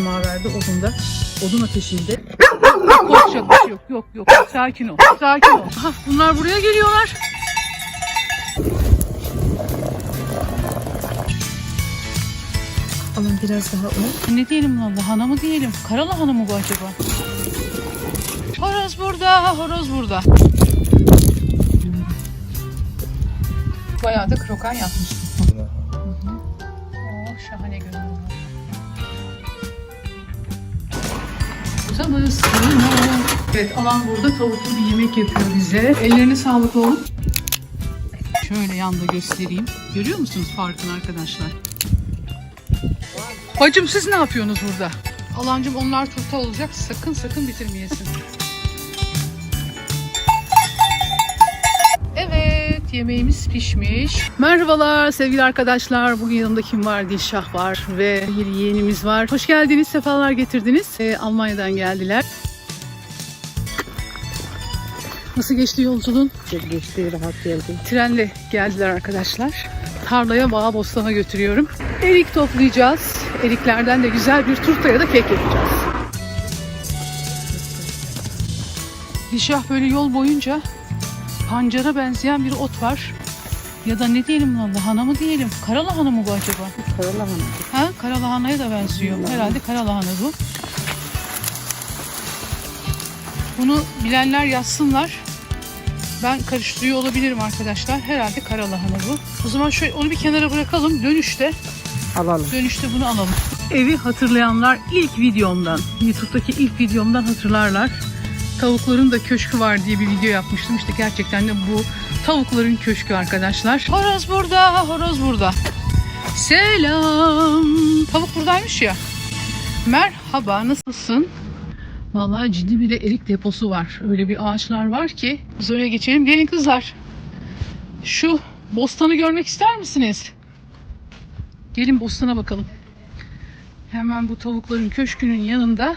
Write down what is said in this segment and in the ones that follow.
Maverde odunda, odun ateşinde. Yok, korkacak bir şey yok, yok, yok. Sakin ol, sakin ol. Aha, bunlar buraya geliyorlar. Alın biraz daha un. Ne diyelim lan lahana mı diyelim? Kara lahana mı bu acaba? Horoz burada, horoz burada. Bayağı da krokan yapmış. Tanısın. Evet alan burada tavuklu bir yemek yapıyor bize. Ellerine sağlık oğlum. Şöyle yanda göstereyim. Görüyor musunuz farkını arkadaşlar? Bacım siz ne yapıyorsunuz burada? Alancım onlar turta olacak. Sakın sakın bitirmeyesin. Evet yemeğimiz pişmiş. Merhabalar sevgili arkadaşlar. Bugün yanımda kim var? Dilşah var ve bir yeğenimiz var. Hoş geldiniz, sefalar getirdiniz. Ee, Almanya'dan geldiler. Nasıl geçti yolculuğun? Çok geçti, rahat geldi. Trenle geldiler arkadaşlar. Tarlaya bağ bostana götürüyorum. Erik toplayacağız. Eriklerden de güzel bir turta ya da kek yapacağız. Dişah böyle yol boyunca pancara benzeyen bir ot var. Ya da ne diyelim lan lahana mı diyelim? Kara lahana mı bu acaba? Karalahana. Ha? Kara lahanaya da benziyor. Herhalde kara lahana bu. Bunu bilenler yazsınlar. Ben karıştırıyor olabilirim arkadaşlar. Herhalde kara lahana bu. O zaman şöyle onu bir kenara bırakalım. Dönüşte Alalım. Dönüşte bunu alalım. Evi hatırlayanlar ilk videomdan, YouTube'daki ilk videomdan hatırlarlar. Tavukların da köşkü var diye bir video yapmıştım. İşte gerçekten de bu tavukların köşkü arkadaşlar. Horoz burada, horoz burada. Selam. Tavuk buradaymış ya. Merhaba, nasılsın? Vallahi ciddi bir de erik deposu var. Öyle bir ağaçlar var ki. Biz oraya geçelim. Gelin kızlar. Şu bostanı görmek ister misiniz? Gelin bostana bakalım. Hemen bu tavukların köşkünün yanında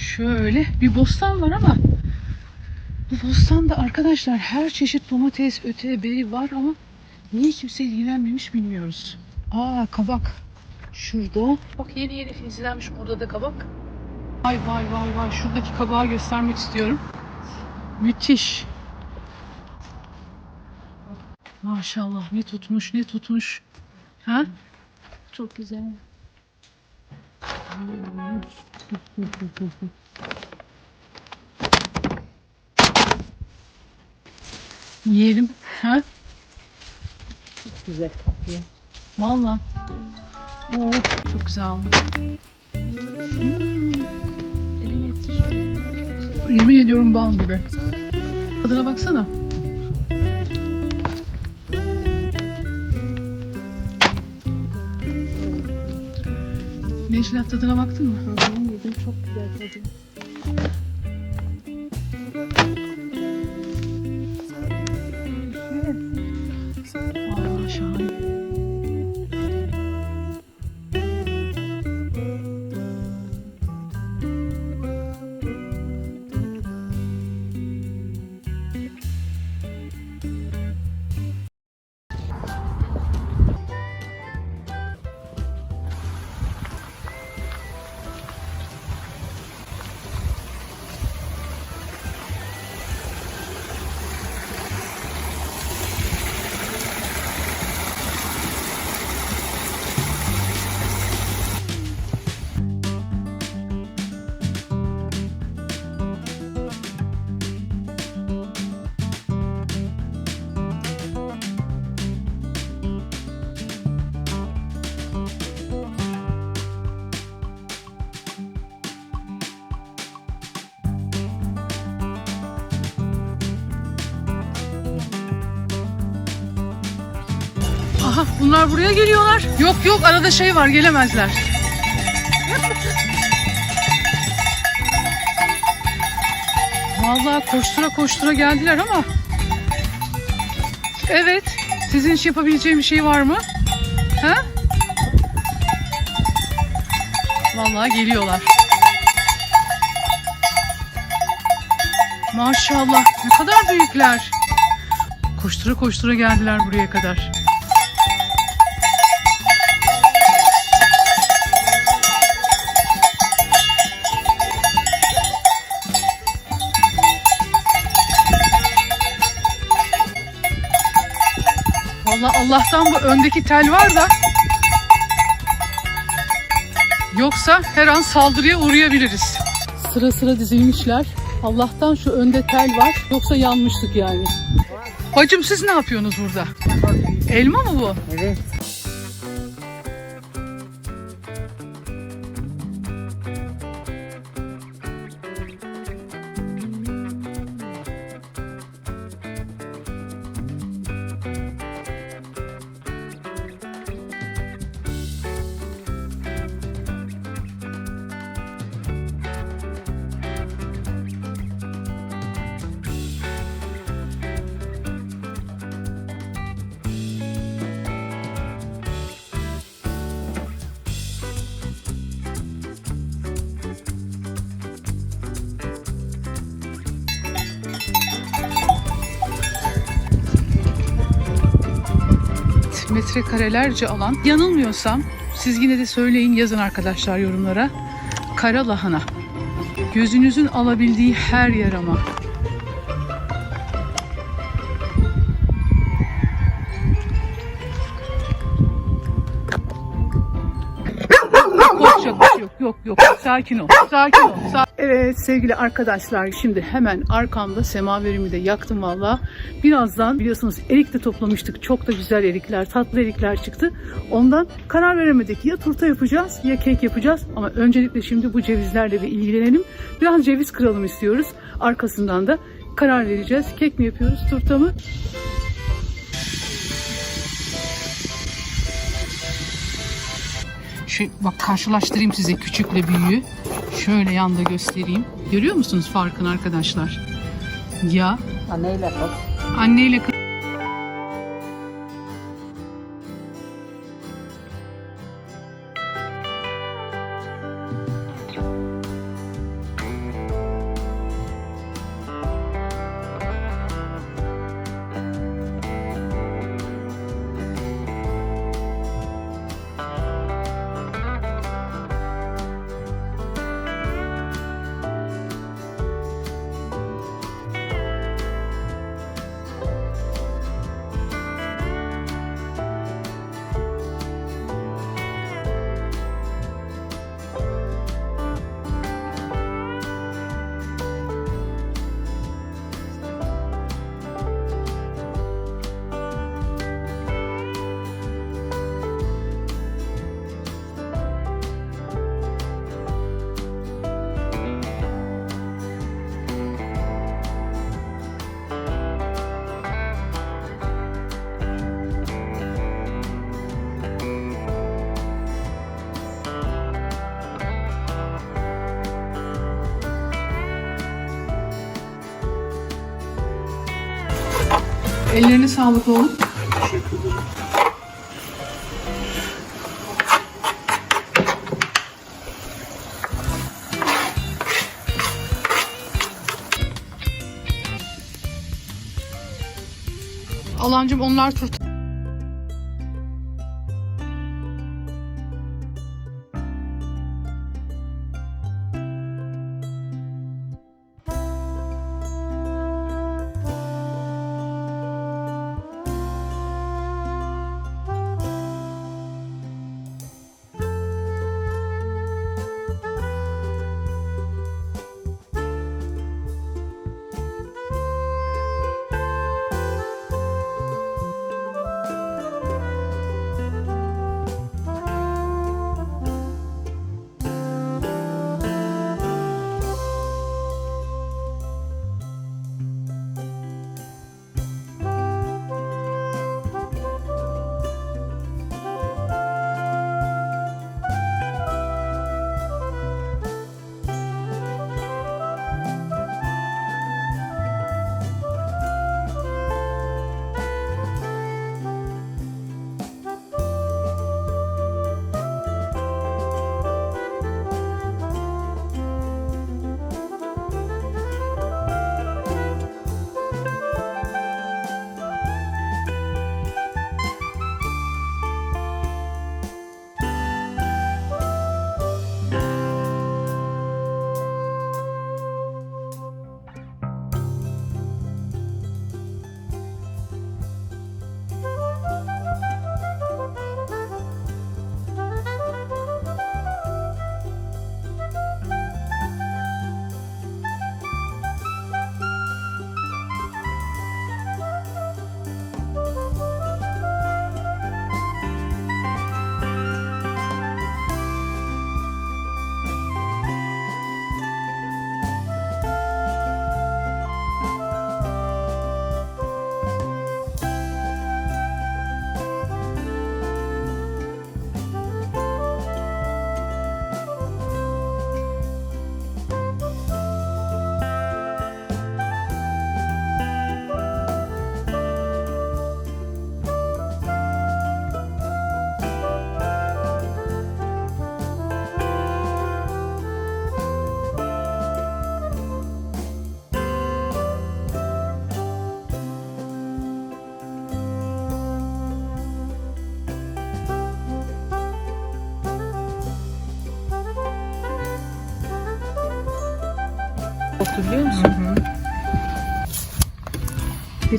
şöyle bir bostan var ama bu bostanda arkadaşlar her çeşit domates, öte, beri var ama niye kimse ilgilenmemiş bilmiyoruz. Aa kabak şurada. Bak yeni yeni filizlenmiş burada da kabak. Vay vay vay vay şuradaki kabağı göstermek istiyorum. Müthiş. Maşallah ne tutmuş ne tutmuş. Ha? Çok güzel. Yiyelim. Ha? Çok güzel kokuyor. Valla. Oo, çok güzel olmuş. Yemin ediyorum bal gibi. Tadına baksana. Necla tadına baktın mı? Hı hı, yedim çok güzel tadı. Bunlar buraya geliyorlar. Yok yok arada şey var gelemezler. Vallahi koştura koştura geldiler ama. Evet. Sizin için yapabileceğim bir şey var mı? Ha? Vallahi geliyorlar. Maşallah ne kadar büyükler. Koştura koştura geldiler buraya kadar. Allah'tan bu öndeki tel var da yoksa her an saldırıya uğrayabiliriz. Sıra sıra dizilmişler. Allah'tan şu önde tel var. Yoksa yanmıştık yani. Bacım siz ne yapıyorsunuz burada? Elma mı bu? Evet. Metrekarelerce alan. Yanılmıyorsam siz yine de söyleyin yazın arkadaşlar yorumlara. Kara lahana. Gözünüzün alabildiği her yer ama. Yok. Yok yok. Sakin ol. Sakin ol. Sa- evet sevgili arkadaşlar şimdi hemen arkamda semaverimi de yaktım valla. Birazdan biliyorsunuz erik de toplamıştık. Çok da güzel erikler, tatlı erikler çıktı. Ondan karar veremedik. Ya turta yapacağız ya kek yapacağız. Ama öncelikle şimdi bu cevizlerle bir ilgilenelim. Biraz ceviz kıralım istiyoruz. Arkasından da karar vereceğiz. Kek mi yapıyoruz, turta mı? Şu bak karşılaştırayım size küçükle büyüğü. Şöyle yanda göstereyim. Görüyor musunuz farkını arkadaşlar? Ya Anneyle kız. anneyle kız Ellerine sağlık oğlum. Alancım onlar turt.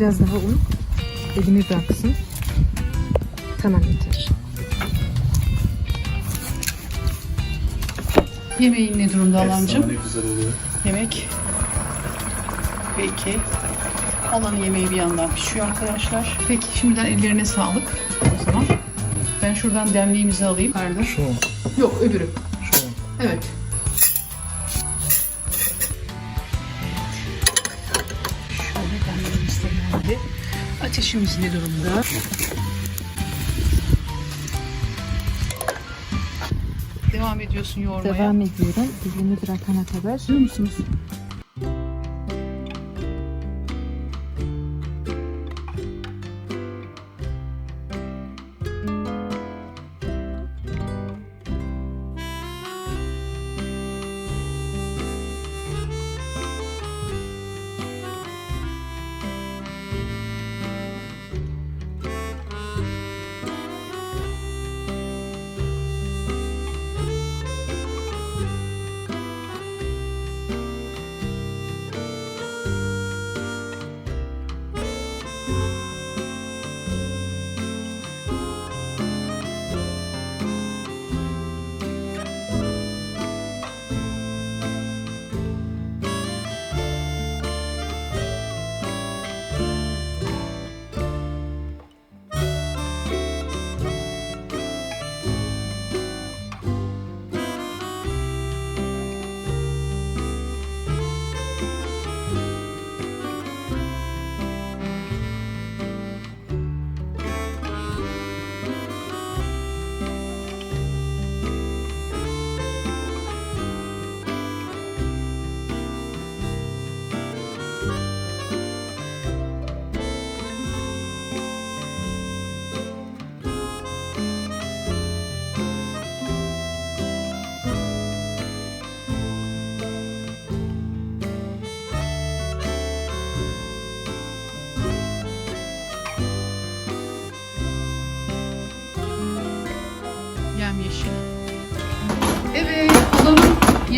Biraz daha un. Elimi bıraksın. Tamam yeter. Yemeğin ne durumda Alancığım? Efsane güzel oluyor. Yemek. Peki. Alanın yemeği bir yandan pişiyor arkadaşlar. Peki şimdiden ellerine sağlık o zaman. Ben şuradan demliğimizi alayım. Pardon. Şu? Yok öbürü. Şu? Evet. Ateşimiz ne durumda? Devam ediyorsun yoğurmaya. Devam ediyorum. Elimi bırakana kadar. Biliyor musunuz?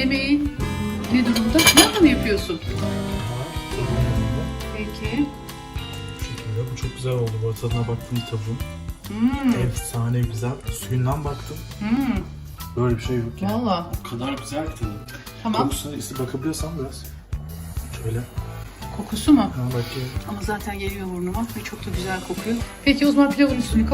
Yemeği ne durumda? Nerede mi yapıyorsun? Peki. Bu şekilde. Bu çok güzel oldu. Bu arada tadına baktım tavuğun. Hmm, Efsane güzel. Suyundan baktım. hmm. Böyle bir şey yok ya. Valla. O kadar güzel ki tadı. Tamam. Kokusuna iste bakabiliyorsan biraz. Şöyle. Kokusu mu? Ha bakayım. Ama zaten geliyor burnuma ve çok da güzel kokuyor. Peki o zaman pilavın üstünü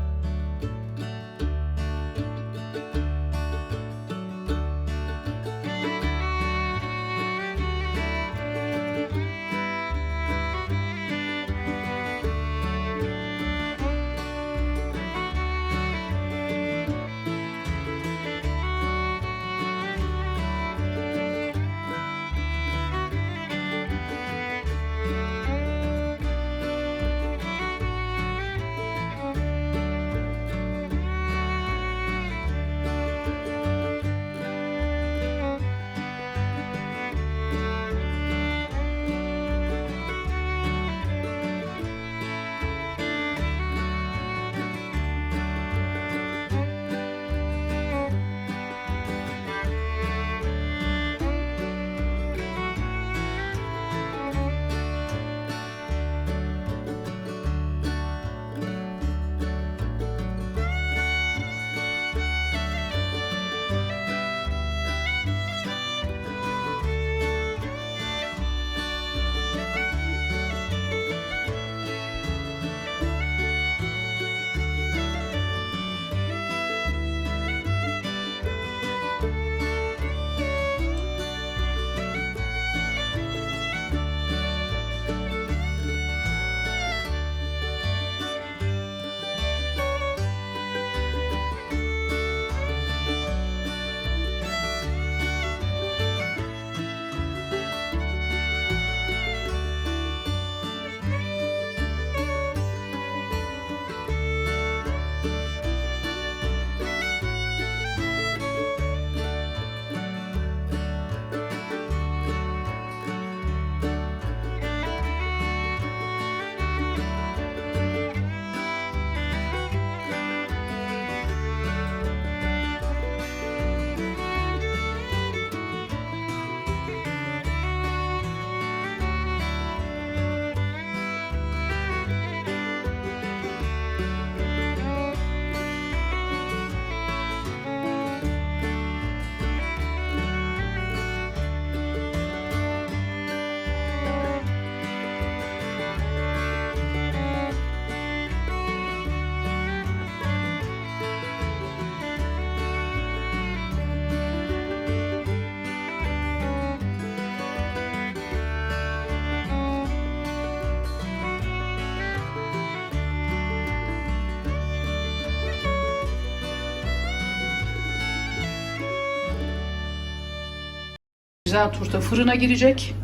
Güzel turta fırına girecek.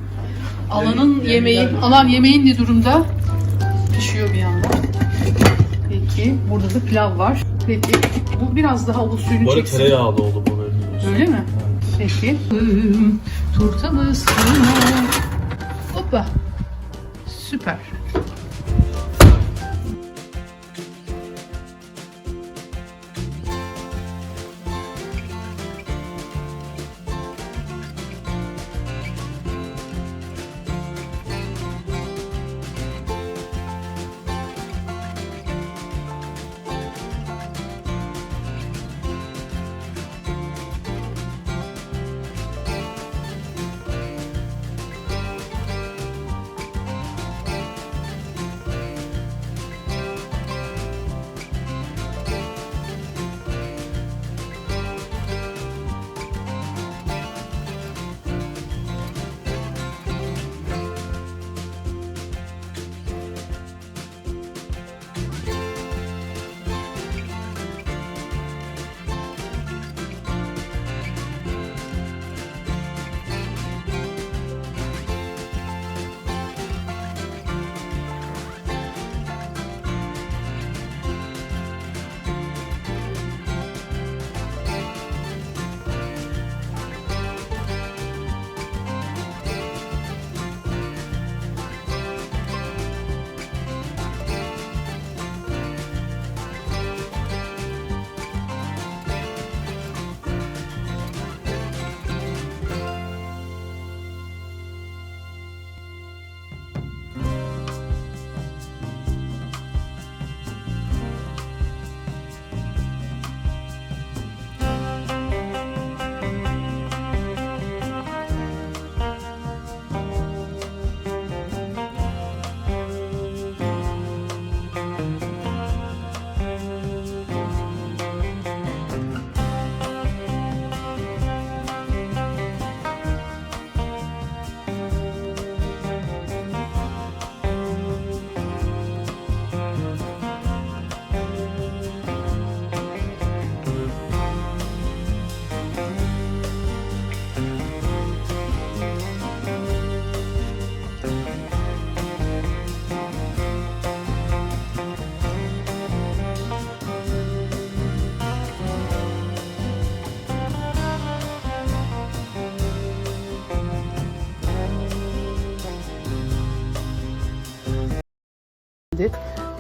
Alanın yemeği, alan yemeğin ne durumda? Pişiyor bir yandan. Peki, burada da pilav var. Peki, bu biraz daha o suyunu Bu arada çeksin. tereyağlı oldu bu bölüm. Öyle mi? Peki. Turtamız fırına. Hoppa. Süper.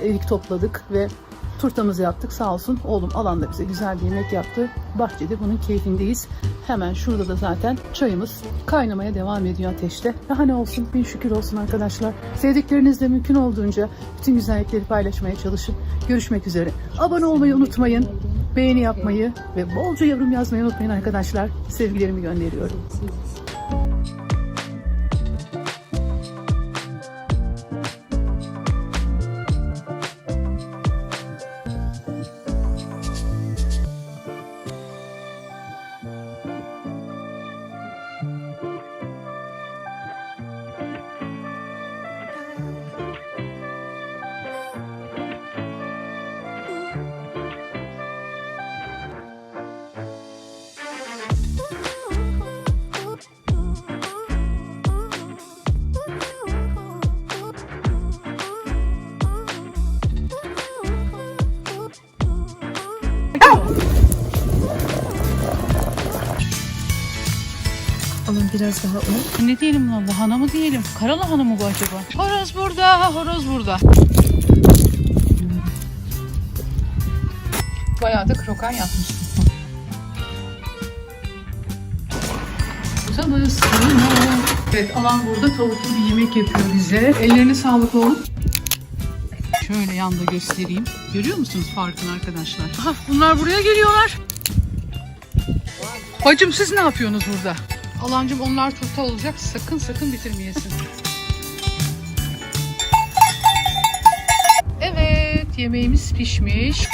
Erik topladık ve turtamızı yaptık. Sağ olsun oğlum alanda bize güzel bir yemek yaptı. Bahçede bunun keyfindeyiz. Hemen şurada da zaten çayımız kaynamaya devam ediyor ateşte. Daha ne olsun bin şükür olsun arkadaşlar. Sevdiklerinizle mümkün olduğunca bütün güzellikleri paylaşmaya çalışın. Görüşmek üzere. Abone olmayı unutmayın. Beğeni yapmayı ve bolca yorum yazmayı unutmayın arkadaşlar. Sevgilerimi gönderiyorum. Alın biraz daha un. Ne diyelim lan lahana mı diyelim? Kara lahana mı bu acaba? Horoz burada, horoz burada. Bayağı da krokan yapmışsın. Tutamız fırına. Evet alan burada tavuklu bir yemek yapıyor bize. Ellerine sağlık oğlum. Şöyle yanda göstereyim. Görüyor musunuz farkını arkadaşlar? Aha, bunlar buraya geliyorlar. Bacım siz ne yapıyorsunuz burada? Alancım onlar turta olacak. Sakın sakın bitirmeyesin. Evet yemeğimiz pişmiş.